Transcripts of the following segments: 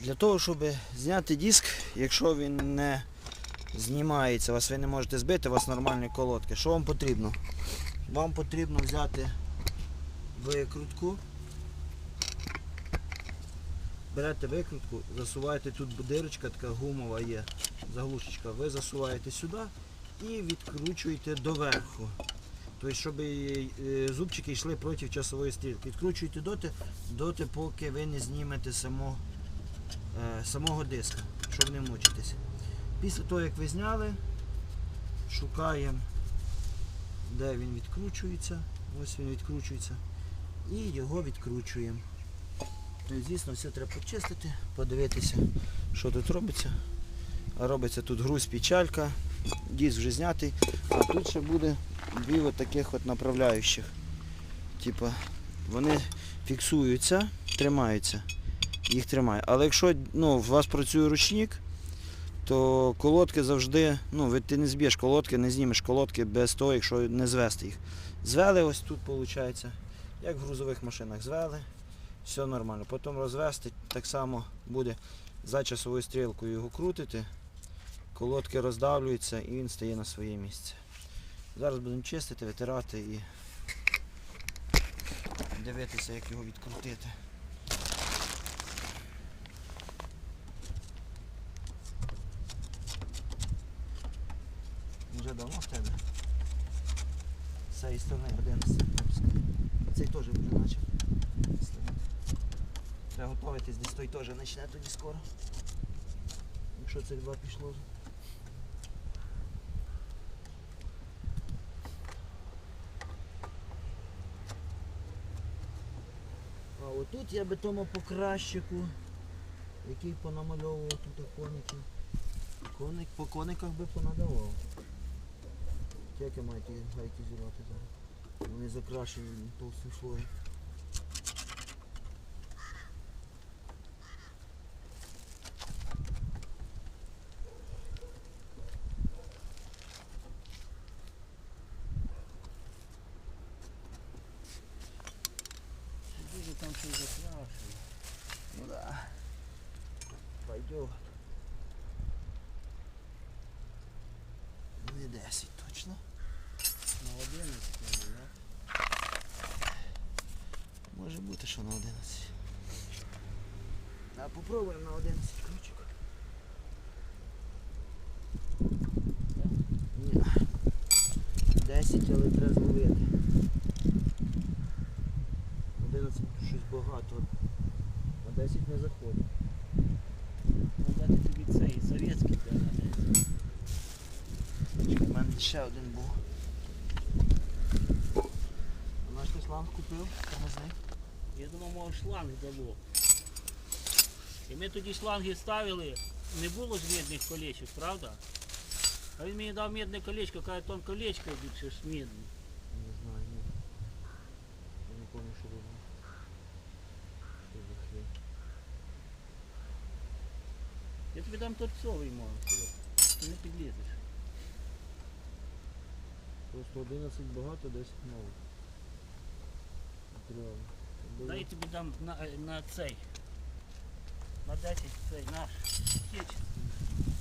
Для того, щоб зняти диск, якщо він не знімається, вас ви не можете збити, у вас нормальні колодки. Що вам потрібно? Вам потрібно взяти викрутку. Берете викрутку, засуваєте тут дирочка, така гумова є, заглушечка. Ви засуваєте сюди і відкручуєте доверху. Тобто, щоб е, зубчики йшли проти часової стрілки. Відкручуйте доти, доти, поки ви не знімете само, е, самого диска, щоб не мучитись. Після того, як ви зняли, шукаємо, де він відкручується. Ось він відкручується. І його відкручуємо. Тобто, звісно, все треба почистити, подивитися, що тут робиться. Робиться тут груз печалька, диск вже знятий, а тут ще буде дві таких направляючих. Типа, вони фіксуються, тримаються, їх тримає. Але якщо ну, у вас працює ручник, то колодки завжди, ну, ти не зб'єш колодки, не знімеш колодки без того, якщо не звести їх. Звели ось тут, виходить, як в грузових машинах звели, все нормально. Потім розвести, так само буде за часовою стрілкою його крутити, колодки роздавлюються і він стає на своє місце. Зараз будемо чистити, витирати і дивитися, як його відкрутити. Вже давно в тебе. З цієї сторони 11 випуск. Цей теж вже почав. Треба готуватись, десь той теж почне тоді скоро. Якщо це два пішло. А отут я би тому покращику, який понамальовував тут коників. Коник, по кониках би понадавав. Як я маю ті гайки зірвати зараз? Вони закрашені товстим слоєм. Дуже там щось закрашує. Ну да. Пойдет. Не 10 точно. На 11 да? Може бути, що на 11. А попробуємо на 11 ключик. Ні. 10, але треба зловити. 11 щось багато. А 10 не заходить. Ну тобі цей совєтський да, У мене ще один був. А наш ти шланг купив? Тормозний? Я шланг дало. І ми тоді шланги ставили, не було ж медних колечок, правда? А він мені дав медне колечко, каже, тон колечко більше ж медне. Не знаю, ні. Я не пам'ятаю, що було. Що за хрень? Я тобі дам торцовий мав, ти не підлізеш. Просто 11 багато, 10 мало. Треба. Дай я тобі дам на, е, на цей. На 10 цей наш. Отечественний.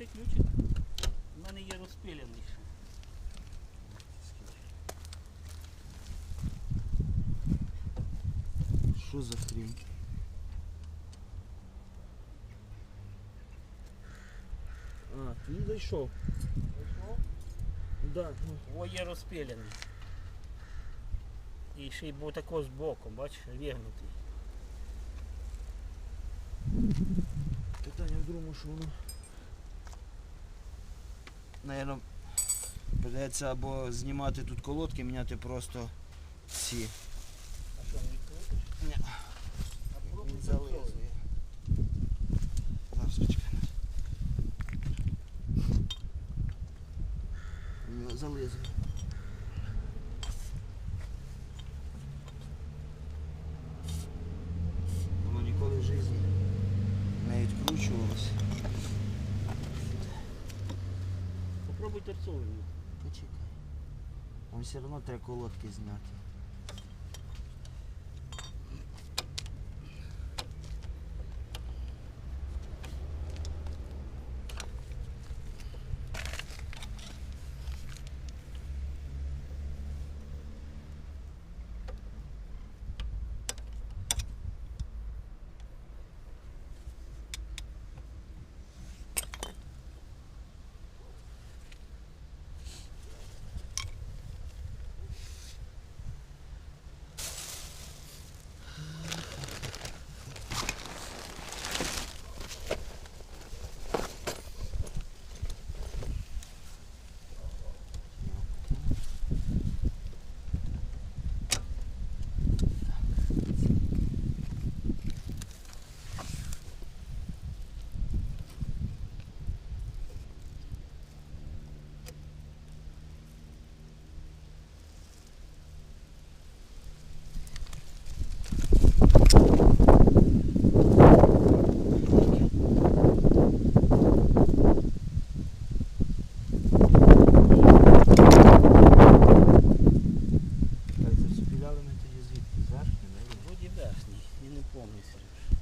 цей ключик? У мене є розпилений ще. Що за хрень? А, твій зайшов. Да, ну. О, є розпилений. І ще й був тако з боку, бачиш, вігнутий. Питання в другому, що воно. Наверно, придеться або знімати тут колодки, міняти просто ці. А що, не відкрутиш? Ні. зализує. Воно ніколи в житті не відкручувалося. Попробуй. Почекай. Он все одно треба колодки зняти. Так, зацепіляли ми тоді звідки? Зверху, не? Вроді верхній, я не пам'ятаю. Сереж.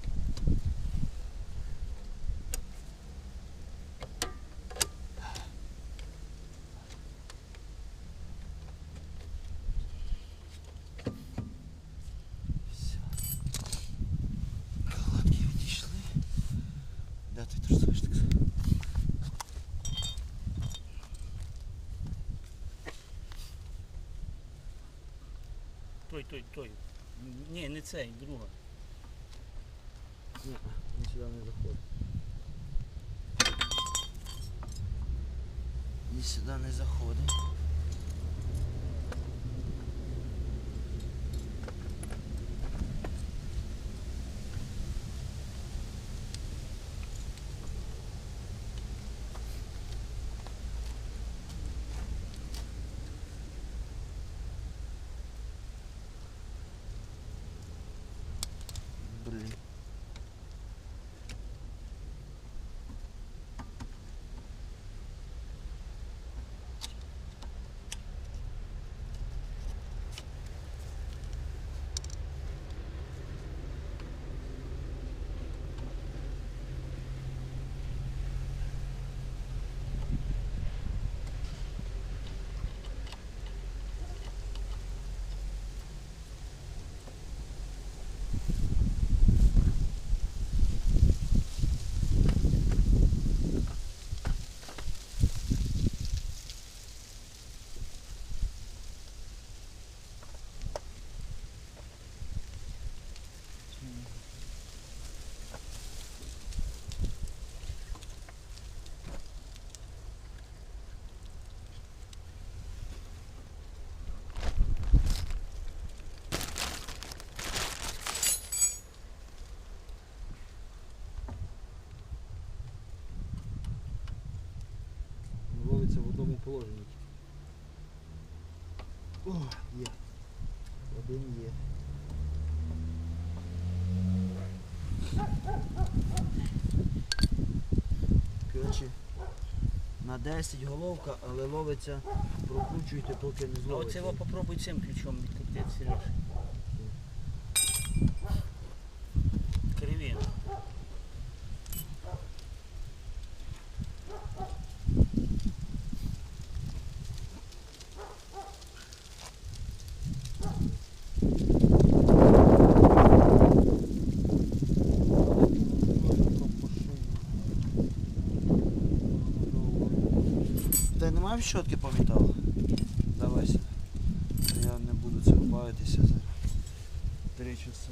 Все. Колодки відійшли. Де ти трусиш так? Той. Ні, не цей, друга. Ні, він сюди не заходить. Він сюди не заходить. Блін. Ловиться в одному положенні. О, є. Один є. Коротше, на 10 головка, але ловиться, прокручуйте, поки не А зловиться. оце його попробуй цим ключом відкрутити, Сереж. Щотки по металу? Давай. Я не буду це бавитися за три часи.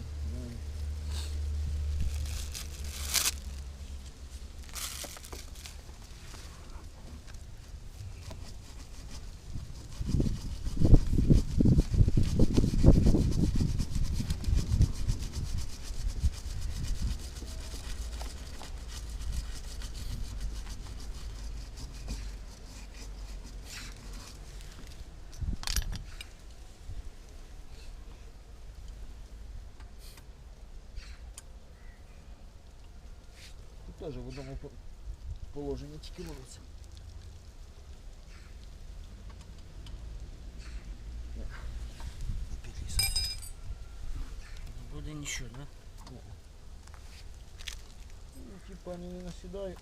теж в одному по- положенні тільки робиться. Не підліз. Не буде нічого, да? Ну, типа они не наседают.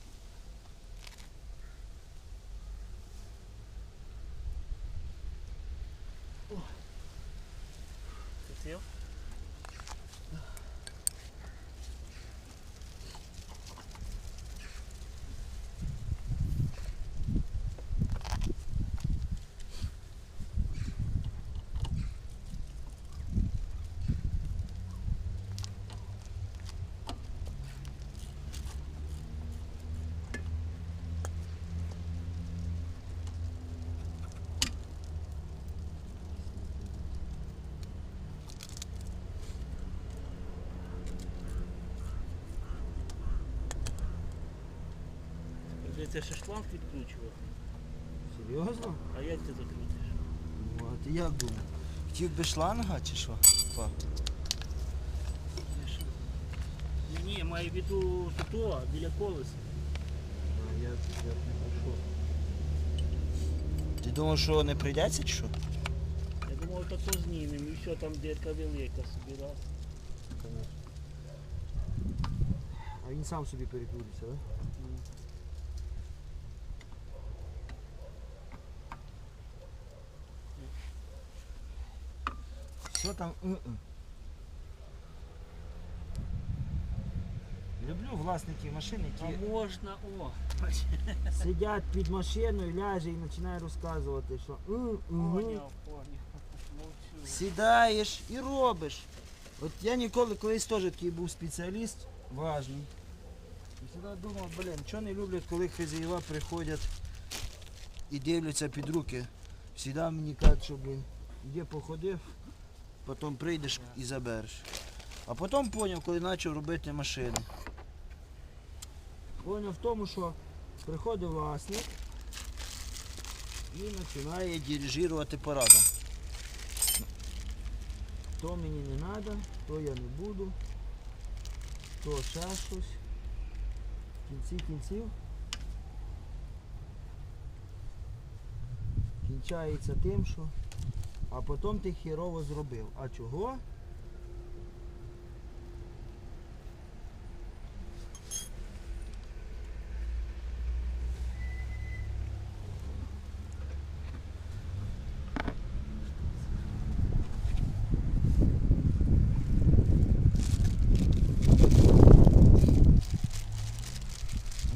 Придеться ще шланг відкручувати. Серйозно? А як ти закрутиш? Ну, а ти як думав? Хотів би шланга чи що? Па. Ні, ні, я маю в виду тут, біля колеса. А я, я не пішов. Ти думав, що не прийдеться чи що? Я думав, тако знімемо і все, там дірка велика собі раз. А він сам собі перекрутиться, так? Ну, Що там? м-м. Люблю власників машин, А можна, о, сидять під машиною, ляже і починає розказувати, що м-м. поняв, поняв. Сідаєш і робиш. От я ніколи колись теж такий був спеціаліст, важний. І завжди думав, блін, чого не люблять, коли хазяїва приходять і дивляться під руки. Всіда мені кажуть, що блін, іди походив, потім прийдеш і забереш. А потім зрозумів, коли почав робити машини. Поняв в тому, що приходить власник і починає дирижувати парадом. То мені не треба, то я не буду, то ще щось. В кінці кінців кінчається тим, що а потім ти хірово зробив. А чого?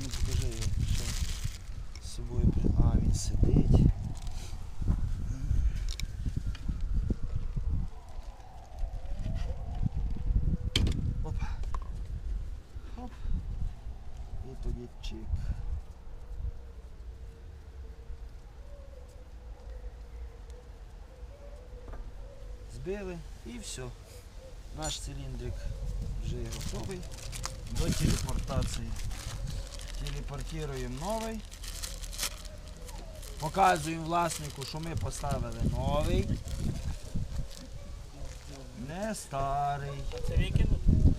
Ну покажи його, що з собою при... А, він сидить. Оп. Оп. І тоді чик. Збили і все. Наш циліндрик вже готовий до телепортації. Телепортуємо новий. Показуємо власнику, що ми поставили новий. Не старий. Це викинути?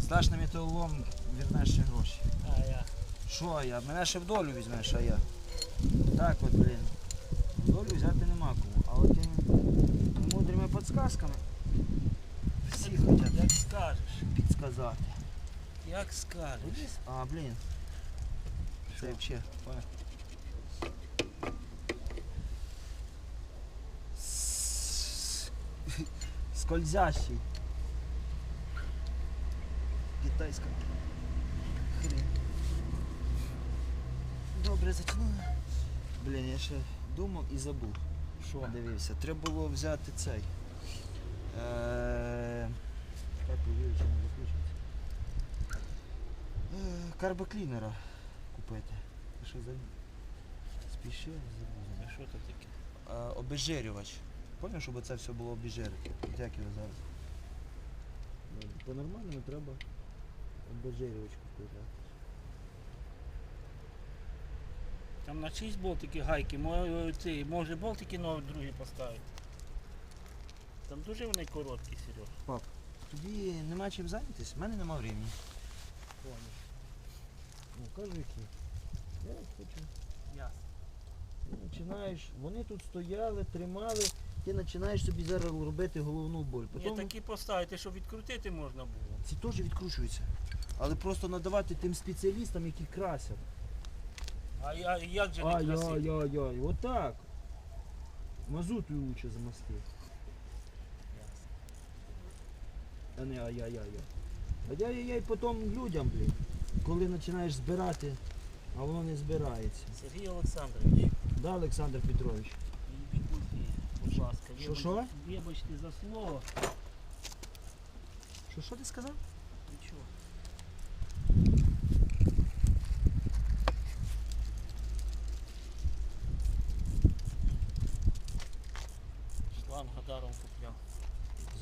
Здаш на металолом, візьмеш ще гроші. А я. Що я? Мене ще в долю візьмеш, а я. Так от, блін. В долю взяти нема кому. А от тими мудрими підсказками всі хочуть Як скажеш. підсказати. Як скажеш. А, блін. Це взагалі. Скользящий. Китайська. Хрень. Добре, затягнули. Блін, я ще думав і забув. Що? Дивився. Треба було взяти цей. Чекай, повірю, чи не закручується. Е, Карбоклінера купити. Що за... Спішив. А що це таке? Е, Обезжирювач. Пам'ятаєш, щоб це все було? От як його зараз? По-нормальному треба обезжирювач купити. Там на 6 болтики гайки, може болтики нові другі поставити. Там дуже вони короткі, Сереж. Тоді нема чим зайнятися, в мене нема времени. Понял. покажу які. Я хочу. Ясно. Ти починаєш, вони тут стояли, тримали, ти починаєш собі зараз робити головну боль. Ні, Потім такі поставити, щоб відкрутити можна було. ці теж відкручуються. Але просто надавати тим спеціалістам, які красять. А я, як же не красиво? Ай-яй-яй-яй, отак. Мазутою лучше замасти. Ясно. А не ай-яй-яй. Ай-яй-яй потім людям, блін. Коли починаєш збирати, а воно не збирається. Сергій Олександрович, Да, Олександр Петрович? відбудьте, будь ласка, Що, вибач- що? вибачте за слово. Що, що ти сказав?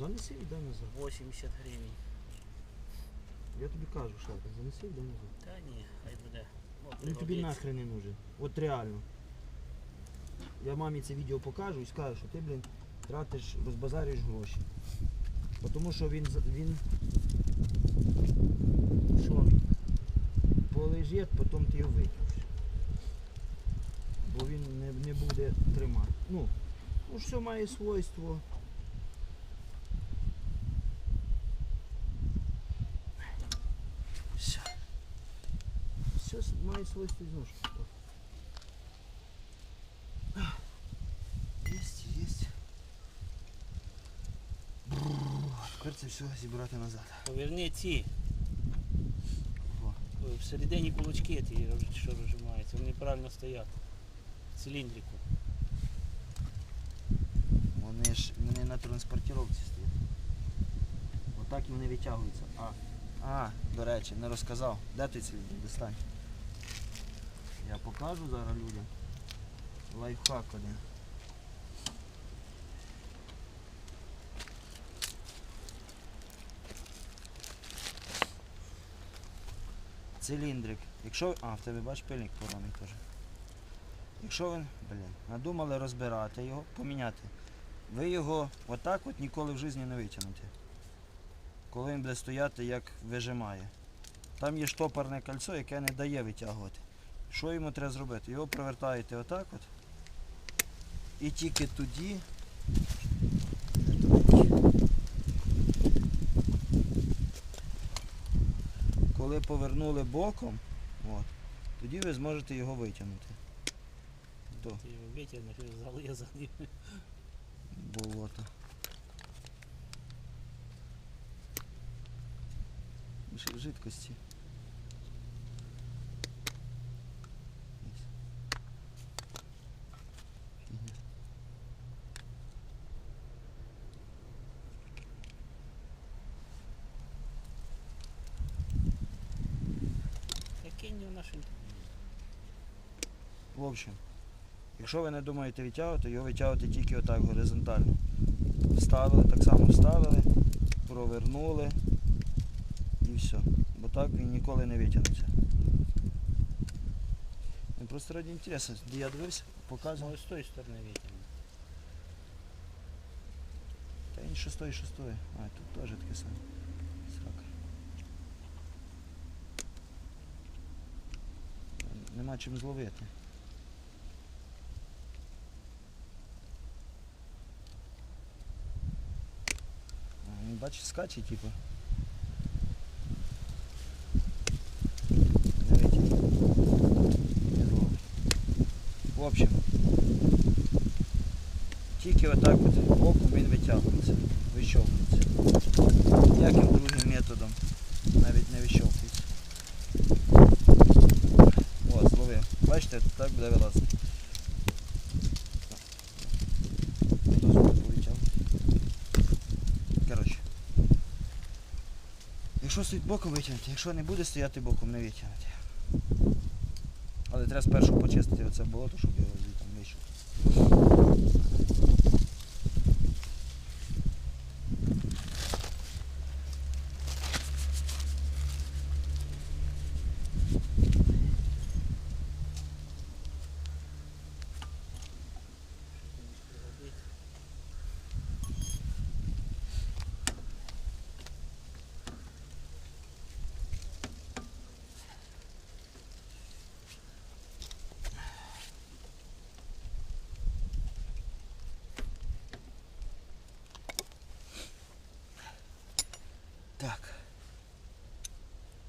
Занеси і дай назад. 80 гривень. Я тобі кажу, що занеси і дай назад. Та ні, хай буде. От Він тобі пригодиться. нахрен не нужен. От реально. Я мамі це відео покажу і скажу, що ти, блін, тратиш, розбазарюєш гроші. Бо Тому що він, з- він Що? полежить, потім ти його викинеш. Бо він не, не буде тримати. Ну, ну все має свойство. Все. Все зношення. Єсть, єсть. Бррр, Тепер це все зібрати назад. Поверни ці. Всередині кулачки ті, що розжимаються, вони правильно стоять. В циліндрику. Вони ж вони на транспортировці стоять. Отак і вони витягуються. А, а, до речі, не розказав. Де ти ціль? Достань. Я покажу зараз людям. Лайфхак один. Циліндрик. Якщо. А, в тебе бач пильник пороний теж. Якщо ви, блін, надумали розбирати його, поміняти, ви його отак от ніколи в житті не витягнете. Коли він буде стояти, як вижимає. Там є штопорне кольцо, яке не дає витягувати. Що йому треба зробити? Його провертаєте отак от. І тільки тоді. Коли повернули боком, от, тоді ви зможете його витягнути. Його болото. Жидкості. Ось. Фігня. Та кинь його на що він тобі. В якщо ви не думаєте відтягувати, його витягувати тільки отак горизонтально. Вставили, так само вставили, провернули і все. Бо так він ніколи не витягнеться. Просто раді інтересу, де я дивився, показував. Ну, з тої сторони витягнути. Та він шостої, шостої. А, тут теж таке саме. Срака. Нема чим зловити. А, Він бачиш скаче, типу. Не витягне. Не зловить. В общем, тільки отак от боком він витягується, вищовкується. Ніяким другим методом навіть не вищовкується. От, зловив. Бачите, так буде вилазити. Якщо стоїть боком витягнути, якщо не буде стояти боком, не витягнути. Але треба спершу почистити оце болото, щоб його там вийшов.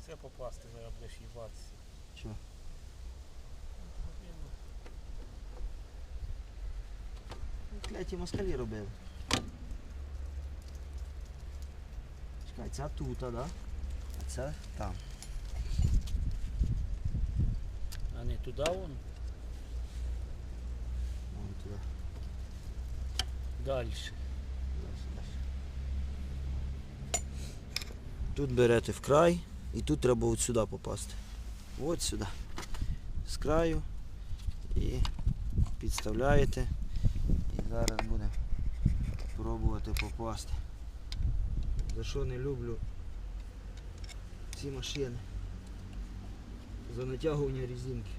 це попасти, зараз будеш їбатися. Чого? Кляті ну, москалі робили. Чекай, ця тут, так? да? а це там. А не туди вон? Вон туди. Далі. Тут берете в край і тут треба от сюди попасти. От сюди. З краю і підставляєте. І зараз будемо пробувати попасти. За що не люблю ці машини? За натягування резинки.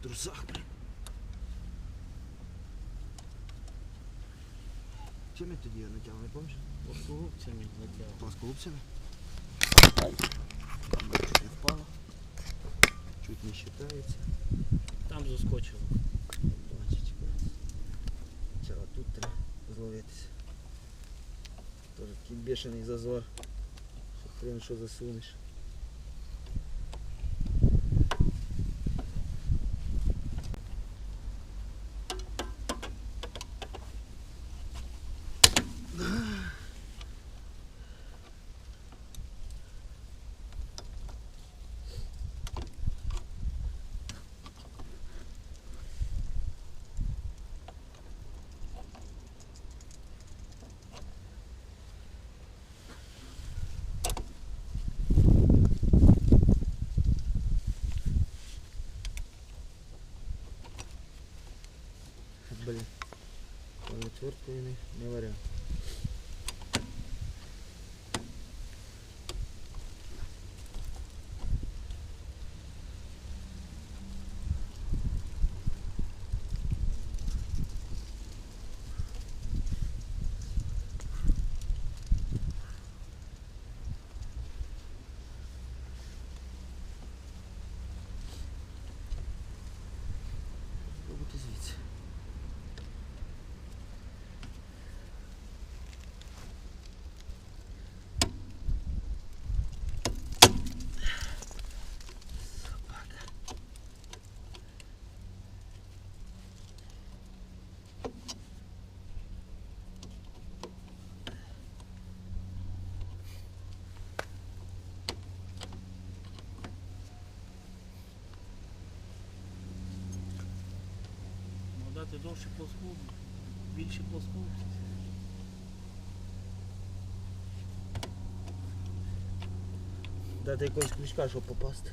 В трусах, блін. Чим я тоді його натягнув, не пам'ятаєш? Плоскогубцями затягав. Плоскогубцями. Чуть не впало. Чуть не считається. Там заскочило. Бачите. Чого тут треба зловитися. Тоже такий бешений зазор. Що хрен що засунеш. Блін. Не, не варіант. Дати довше плоскогуб, більше плоскогубці. Дати якогось крючка, щоб попасти.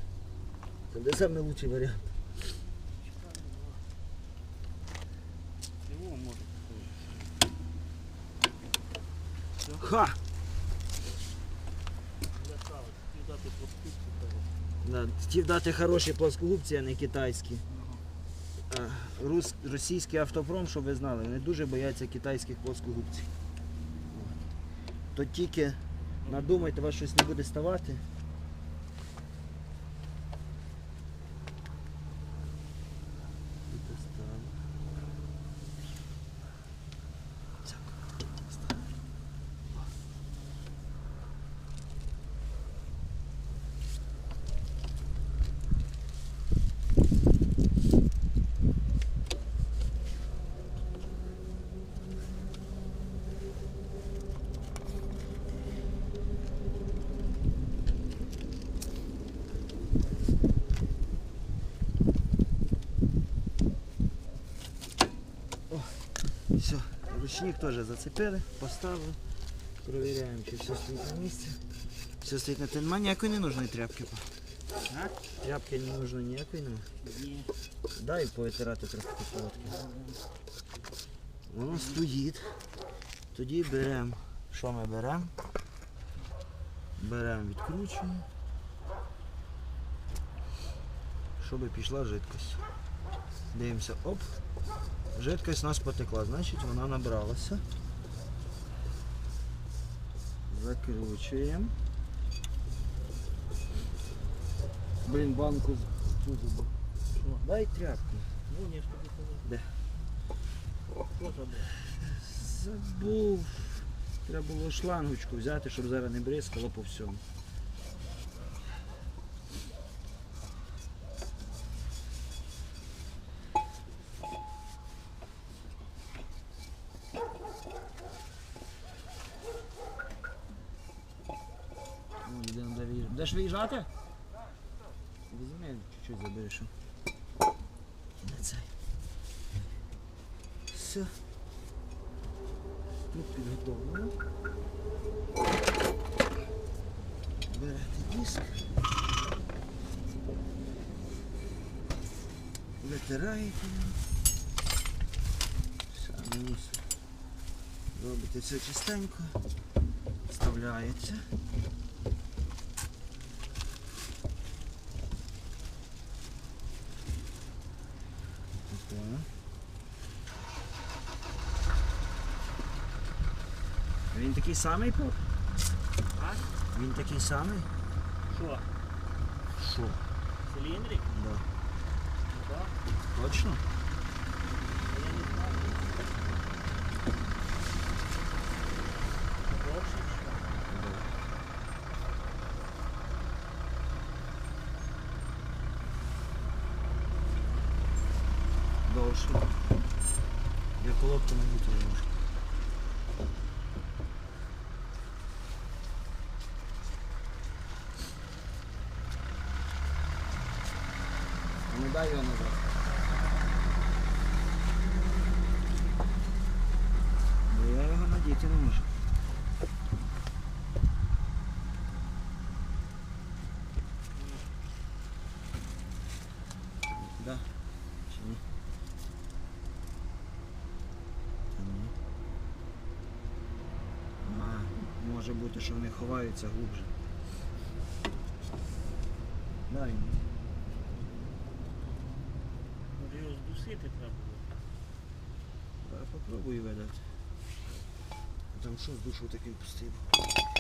Це де найкращий варіант. Його може Ха! Хотів дати плоскогубці. Да, хотів дати хороші плоскогубці, а не китайські. Рус, російський автопром, щоб ви знали, вони дуже бояться китайських плоскогубців. То тільки надумайте, у вас щось не буде ставати. Тут оставимо. Так, оставимо. Все, ручник теж зацепили, поставили. Провіряємо, чи все стоїть на місці. Все стоїть на тенма, ніякої не нужної тряпки. А? Тряпки не нужно ніякої нема. Ні. Дай повитирати трохи колодки. Воно стоїть. Тоді беремо. Що ми беремо? Беремо, відкручуємо. Щоб пішла жидкость. Дивимося, оп. Жидкость у нас потекла, значить вона набралася. Закручуємо. Блін, банку з- цю Дай тряпку. Ну, ні, тобі. Де? Хто забув? Забув. Треба було шлангочку взяти, щоб зараз не бризкало по всьому. Будеш виїжджати? Візьми, чуть-чуть забереш. На цей. Все. Тут підготовлено. Берете диск. Витираєте його. Саме низ. Робите все чистенько. Вставляється. Такий самий поп? А? Він такий самий? Що? Що? Циліндрик? Да. Так. Точно? Я не знаю. Довше що? Довше. Я колодку не витягну може бути, що вони ховаються глубже. Дай його здусити треба було. Давай попробую видати. Там що з душу такий пустий був?